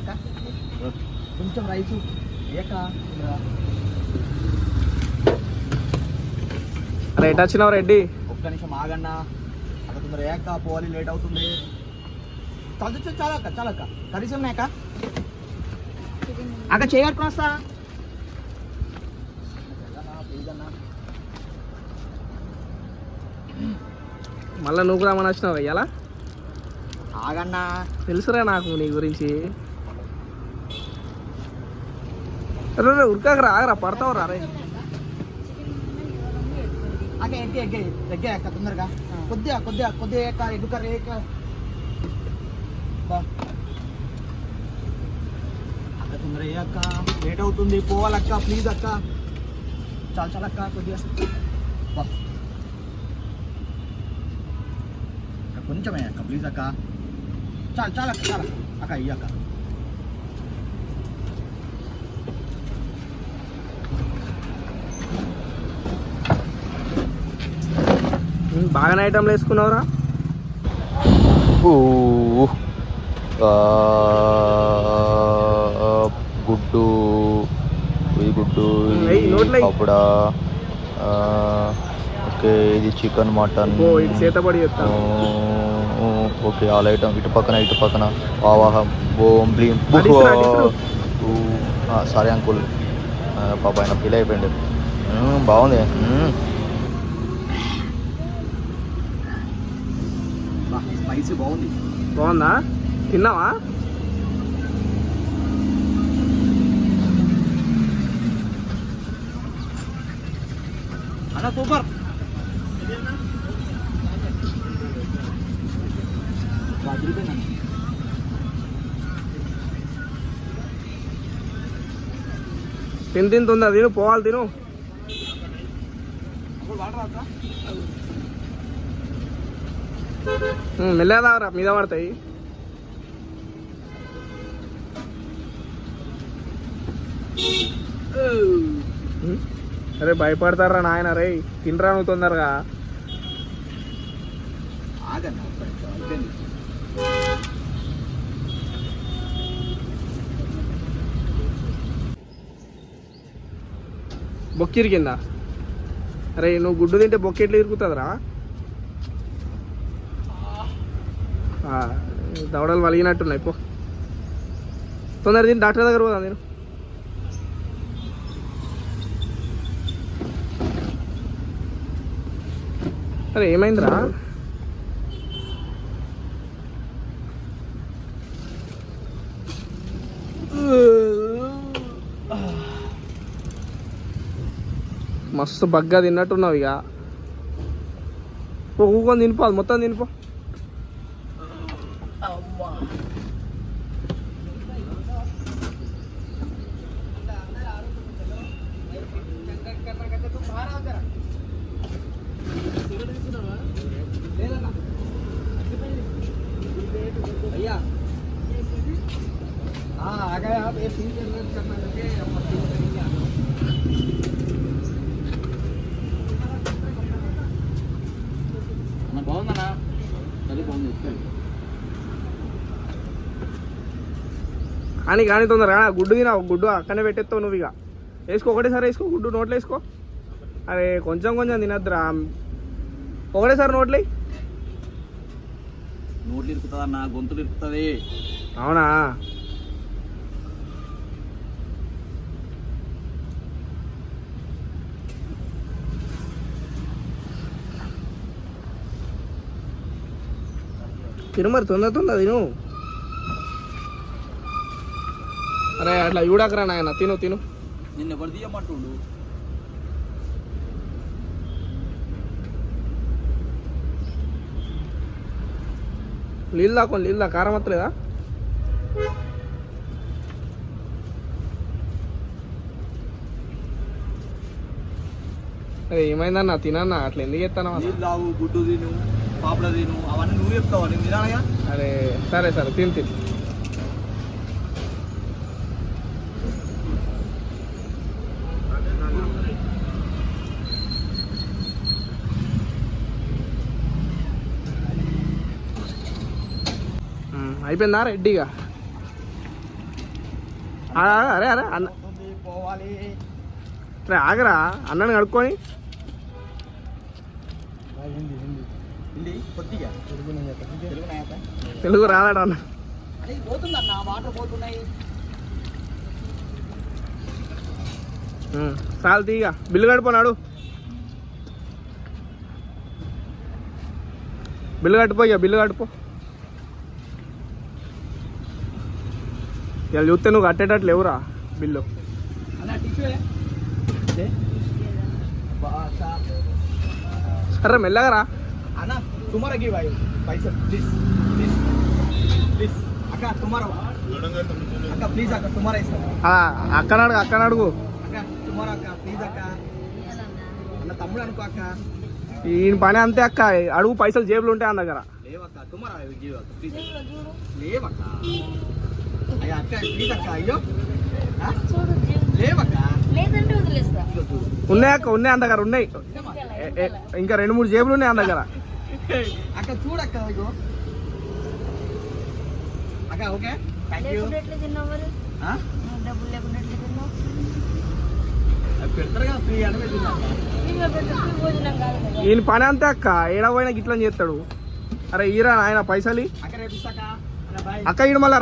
అక్క కొంచెం రైసు అరే ఎటు వచ్చినావు రెడ్డి? ఒక్క నిమిషం ఆగన్నా. అక్కడ తొందర ఏక పోవాలి లేట్ అవుతుంది. చదువు చాలా అక్క చాలా అక్క. కర్రీస్ ఉన్నాయి అక్క అక్క చేయట్టుకుని వస్తా. మళ్ళీ నువ్వు కూడా మన వచ్చినావు అయ్యాలా ఆగన్నా. తెలుసురా నాకు నీ గురించి. రే, ఉరకకరా ఆగరా పడతావు రా రే. అక్క ఎగ్గే ఎగ్గే ఎగ్గే అక్క తొందరగా. కొద్దిగా కొద్దిగా కొద్దిగా ఏక ఎగ్గు కర్రీ. అక్క తొందర ఏ అక్క? లేట్ అవుతుంది పోవాలక్క ప్లీజ్ అక్క. చాలా చాలా అక్క కొద్దిగా. కొంచెమే అక్క ప్లీజ్ అక్క. చాలు చాలా అక్క చాలా అక్క ఉమ్, బాగానే ఐటమ్లు వేసుకున్నావురా? గుడ్డు. ఇది గుడ్డు ఇది ఏయ్, నోట్లో ఎయ్. పాపడా. ఆ, ఓకే ఇది చికెన్ మటన్. చేతబడి చెప్తాను ఓకే ఆల్ ఐటమ్ ఇటు పక్కన ఇటు పక్కన. ఆవాహం ఓం బ్లీం. సరే అంకుల్. పాప ఆయన ఫీల్ అయిపోయింది. బాగుంది. స్పైసీ బాగుంది. బాగుందా? తిన్నావా? అన్న సూపర్. అదిరిపోయిందన్న తిని తొందర తిను పోవాలి తిను. మెల్లదారా మెల్లగా మీద పడతాయి. అరే భయపడతారా నాయన రే తినరా నువ్వు తొందరగా? బొక్కిరి కింద. అరే నువ్వు గుడ్డు తింటే బొక్క ఎట్లా ఇరుకుతుందిరా? దవడలు వలిగినట్టున్నాయి పో. తొందర దీని డాక్టర్ దగ్గర పోదా నేను. అరే ఏమైందిరా? మస్తు బగ్గా తిన్నట్టున్నావు ఇక పో ఊకొని తినిపో అది మొత్తం తినిపో भैया हाँ आ गए आप ये फील करना लगे బాగుందనా బాగుంది కానీ కానీ తొందరగా గుడ్డు తిన గుడ్డు అక్కడనే పెట్టేస్తావు నువ్వు ఇక. వేసుకో ఒకటేసారి వేసుకో గుడ్డు నోట్లు వేసుకో. అరే కొంచెం కొంచెం తినద్దురా. ఒకటేసారి నోట్లు నోట్లు ఇరుకుతుందన్న గొంతులు ఇరుకుతుంది. అవునా? తిను మరి తొందర తొందర తిను. అరే అట్లా చూడకరా నాయన తిను తిను. నిన్న ఎవరు తీయమంటుండు? నీళ్ళు దాకోండి నీళ్ళు కారం వస్తలేదా అరే ఏమైందన్నా? తినన్నా? అట్లా ఎందుకు ఎత్తాను గుడ్డు తిను. పాపడ తిను అవన్నీ నువ్వు చెప్తావా? నేను తినాలగా అరే సరే సరే తిని తిని. అయిపోయిందా రెడ్డిగా అరే అరే అన్న. ఆగరా అన్నని కడుక్కొని. కొద్దిగా? తెలుగు రాదాడు అన్న? అదే పోతుందన్న వాటర్ పోతున్నాయి. ఉం, చాలు తీగ బిల్లు కడిపోనాడు బిల్లు కట్టిపో ఇక బిల్లు కట్టిపో ఇవాళ చూస్తే నువ్వు కట్టేటట్లు లేవురా బిల్లు. సరే మెల్లగా రా. అన్న టుమారో గివ్ ఐ పైసలు ప్లీజ్ ప్లీజ్ ప్లీజ్ అక్క టుమారో అక్క ప్లీజ్ అక్క టుమారో ఇస్తాను అక్కడ అడుగు అక్కడ అడుగు. అక్క టుమారో అక్క ప్లీజ్ అక్క అన్న తమ్ముడు అనుకో అక్క ఈయన పని అంతే అక్క. అడుగు పైసలు జేబులు ఉంటాయి అన్న దగ్గర. లేవక్క టుమారో ఐ గివ్ అక్క ప్లీజ్ లేవక్క అయ్యా అక్క ప్లీజ్ అక్క అయ్యో. ఆ? లేవక్క లేదంటే వదిలేస్తా. ఇదిగో చూడు. ఉన్నాయి అక్క ఉన్నాయి అన్న దగ్గర ఉన్నాయి. ఇంకా రెండు మూడు జేబులు ఉన్నాయి అన్న దగ్గర. అక్క చూడక్క ఇగో అక్క ఓకే? థ్యాంక్ యూ డబ్బులు లేకుండా ఈయన పని అంతే అక్క. ఏడ పోయినా గిట్లని చేస్తాడు. అరే ఈరా ఆయన పైసలు? అక్క ఈడు మళ్ళీ